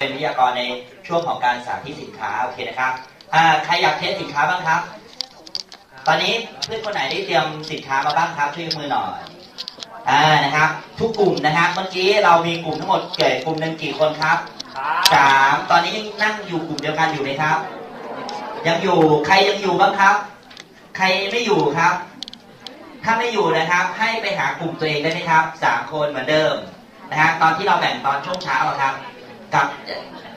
เป็นวิทยากรในช่วงของการสาธิตสินค้าโอเคนะครับอ่าใครอยากเทสสินค้าบ้างครับ ตอนนี้เพื่อนคนไหนได้เตรียมสินค้ามาบ้างครับช่วยยกมือหน่อยอ่านะครับ ทุกกลุ่มนะครับเมื่อกี้เรามีกลุ่มทั้งหมดเกิดกลุ่มหนึ่งกี่คนครับสามตอนนี้ยังนั่งอยู่กลุ่มเดียวกันอยู่ไหมครับ ยังอยู่ใครยังอยู่บ้างครับ ใครไม่อยู่ครับ ถ้าไม่อยู่นะครับ ให้ไปหากลุ่มตัวเองได้ไหมครับสามคนเหมือนเดิมนะฮะตอนที่เราแบ่งตอนช่วงเช้าอะครับ กับ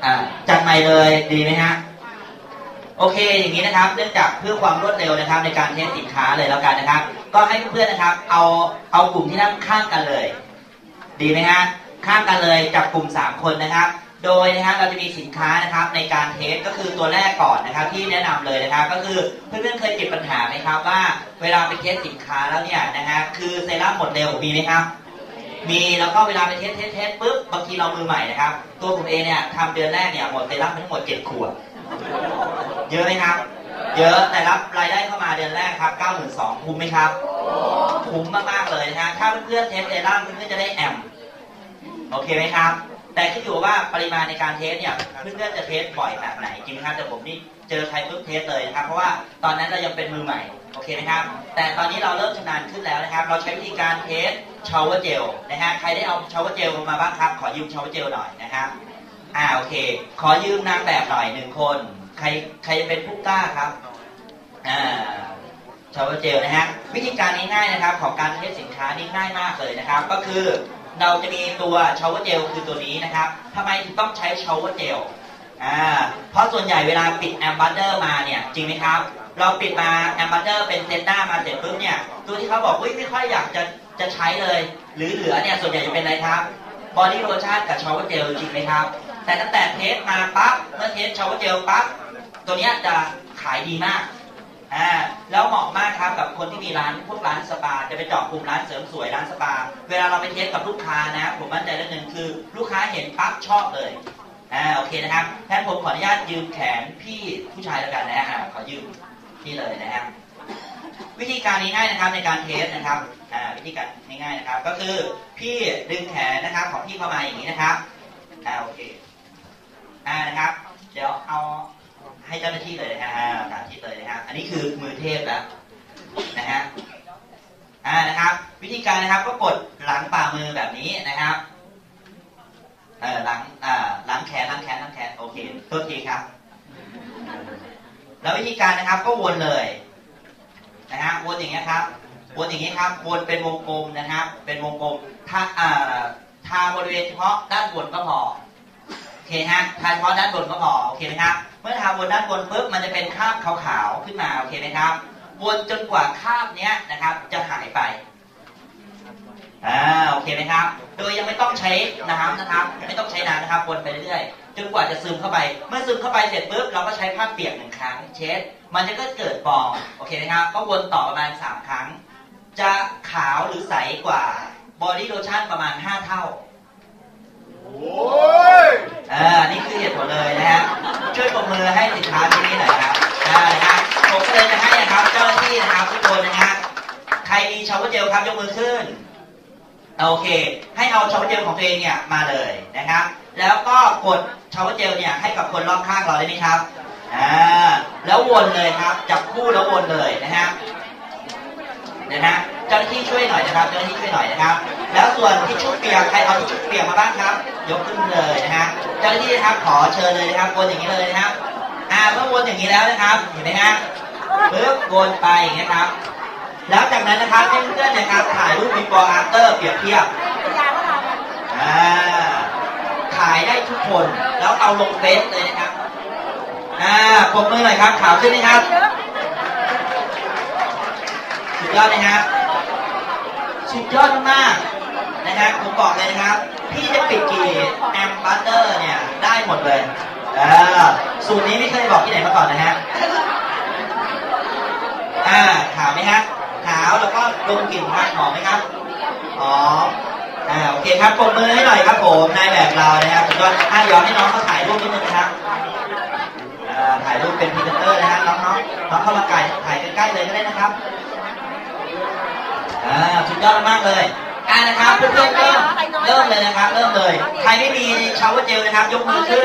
อ่าจัดใหม่เลยดีไหมฮะโอเคอย่างนี้นะครับ เนื่องจากเพื่อความรวดเร็วนะครับ ในการเทสสินค้าเลยแล้วกันนะครับ ก็ให้เพื่อนๆนะครับ เอาเอากลุ่มที่นั่งข้างกันเลย ดีไหมฮะข้างกันเลยจับกลุ่ม 3 คนนะครับ โดยนะครับเราจะมีสินค้านะครับในการเทสก็คือตัวแรกก่อนนะครับ ที่แนะนำเลยนะครับ ก็คือเพื่อนๆเคยเกิดปัญหาไหมครับว่า เวลาไปเทสสินค้าแล้วเนี่ยนะฮะคือเซรั่มหมดเร็วมีไหมครับ มีแล้วก็เวลาไปเทสเทสเทสปุ๊บบางทีเรามือใหม่นะครับ ตัวผมเองเนี่ยทำเดือนแรกเนี่ยหมดเซรั่มไปทั้งหมดเจ็ดขวด เยอะไหมครับ เยอะแต่รับรายได้เข้ามาเดือนแรกครับ92,000คุ้มไหมครับ คุ้มมากๆเลยนะฮะถ้าเพื่อนๆเทสเอรั่มเพื่อนๆจะได้แอมโอเคไหมครับ แต่ขึ้นอยู่ว่าปริมาณในการเทสเนี่ยเพื่อนๆจะเทสบ่อยแบบไหนจริงไหมครับแต่ผมนี่เจอใครปุ๊บเทสเลยนะครับ เพราะว่าตอนนั้นเรายังเป็นมือใหม่โอเคไหมครับ แต่ตอนนี้เราเริ่มชำนาญขึ้นแล้วนะครับ เราใช้วิธีการเทสชาวเวอร์เจลนะฮะใครได้เอาชาวเวอร์เจลมาบ้างครับ ขอยืมชาวเวอร์เจลหน่อยนะครับอ่าโอเค ขอยืมนางแบบหน่อยหนึ่งคน ใครใครเป็นผู้กล้าครับอ่าชาวเวอร์เจลนะฮะวิธีการง่ายๆนะครับ ของการเทสสินค้านี่ง่ายมากเลยนะครับ ก็คือ เราจะมีตัวชาวเวอร์เจลคือตัวนี้นะครับทำไมถึงต้องใช้ชาวเวอร์เจลอ่าเพราะส่วนใหญ่เวลาปิดแอมบัตเดอร์มาเนี่ยจริงไหมครับ เราปิดมาแอมบัตเดอร์เป็นเซนต้ามาเสร็จปุ๊บเนี่ยตัวที่เขาบอกอุ้ยไม่ค่อยอยากจะจะใช้เลย หรือเหลือเนี่ยส่วนใหญ่จะเป็นอะไรครับบอดี้โลชั่นกับชาวเวอร์เจลจริงไหมครับ แต่ตั้งแต่เทสมาปั๊บเมื่อเทสชาวเวอร์เจลปั๊บตัวเนี้ยจะขายดีมาก อ่าแล้วเหมาะมากครับกับคนที่มีร้านพวกร้านสปา จะไปเจาะกลุ่มร้านเสริมสวยร้านสปา เวลาเราไปเทสกับลูกค้านะ ผมมั่นใจเรื่องหนึ่งคือ ลูกค้าเห็นปั๊บชอบเลยอ่าโอเคนะครับแทนผมขออนุญาตยืมแขนพี่ผู้ชายแล้วกันนะฮะขอยืมนี่เลยนะฮะวิธีการง่ายๆนะครับในการเทสนะครับอ่าวิธีการง่ายๆนะครับ ก็คือพี่ดึงแขนนะครับของพี่เข้ามาอย่างนี้นะครับอ่าโอเคอ่านะครับ เดี๋ยวเอา ให้เจ้าหน้าที่เลยนะฮะสาธิตเลยนะฮะอันนี้คือมือเทพแล้วนะฮะอ่านะครับ วิธีการนะครับก็กดหลังฝ่ามือแบบนี้นะครับเออหลังอ่าหลังแขนหลังแขนหลังแขนโอเคโทษทีครับ แล้ววิธีการนะครับก็วนเลยนะฮะวนอย่างเงี้ยครับวนอย่างนี้ครับวนเป็นวงกลมนะครับ เป็นวงกลมถ้าอ่าทาบริเวณเฉพาะด้านบนก็พอโอเคฮะทาเฉพาะด้านบนก็พอโอเคไหมครับ เมื่อทาบนด้านบนปุ๊บมันจะเป็นคราบขาวๆขึ้นมาโอเคไหมครับวนจนกว่าคราบเนี้ยนะครับ จะหายไปอ่าโอเคไหมครับ โดยยังไม่ต้องใช้น้ำนะครับ ไม่ต้องใช้น้ำนะครับวนไปเรื่อยๆจนกว่าจะซึมเข้าไป เมื่อซึมเข้าไปเสร็จปุ๊บเราก็ใช้ผ้าเปียกหนึ่งครั้ง เช็ด มันจะก็เกิดฟองโอเคไหมครับ ก็วนต่อประมาณสามครั้ง จะขาวหรือใสกว่าบอดี้โลชั่นประมาณ5เท่า นี่คือเหตุผลเลยนะฮะ ช่วยปรบมือให้สินค้าที่นี้หน่อยครับอ่านะครับผมก็เลยจะให้นะครับ เจ้าหน้าที่นะครับทุกคนนะฮะ ใคร มีชาวเวอร์เจลครับยกมือขึ้นโอเค ให้เอาชาวเวอร์เจลของตัวเองเนี่ยมาเลยนะครับ แล้วก็กดชาวเวอร์เจลเนี่ยให้กับคนรอบข้างเราได้ไหมครับอ่าแล้ววนเลยครับ จับคู่แล้ววนเลยนะฮะเดี๋ยวนะเจ้าหน้าที่ช่วยหน่อยนะครับเจ้าหน้าที่ช่วยหน่อยนะครับ แล้วส่วนที่ชุบเปียกใครเอาที่ชุบเปียกมาบ้างครับ ยกขึ้นเลยนะฮะเจ้าหน้าที่นะครับขอเชิญเลยนะครับวนอย่างนี้เลยนะครับอ่าเมื่อวนอย่างนี้แล้วนะครับ เห็นไหมฮะปึ๊บวนไปอย่างนี้ครับ แล้วจากนั้นนะครับให้เพื่อนๆเนะครับถ่ายรูป before after เปรียบเทียบอ่าถ่ายได้ทุกคน แล้วเอาลงเฟซเลยนะครับอ่าปรบมือหน่อยครับขาวขึ้นไหมครับสุดยอดนะฮะสุดยอดมากๆนะฮะผมบอกเลยนะครับ พี่จะปิดกี่แอมบัตเตอร์เนี่ยได้หมดเลยเออสูตรนี้ไม่เคยบอกที่ไหนมาก่อนนะฮะอ่าขาวไหมฮะ แล้วก็ดมกลิ่นครับหอมไหมครับหอมอ่าโอเคครับปรบมือให้หน่อยครับผมนายแบบเรานะครับสุดยอดอะย้อนให้น้องเขาถ่ายรูปนิดนึงนะครับอ่าถ่ายรูปเป็นพรีเซนเตอร์นะฮะน้องๆน้องเข้ามาไก่ถ่ายใกล้ๆเลยก็ได้นะครับอ่าสุดยอดมากเลยอ่านะครับเพื่อนๆเริ่มเริ่มเลยนะครับ เริ่มเลย ใครไม่มีชาว์เจลนะครับ ยกมือขึ้น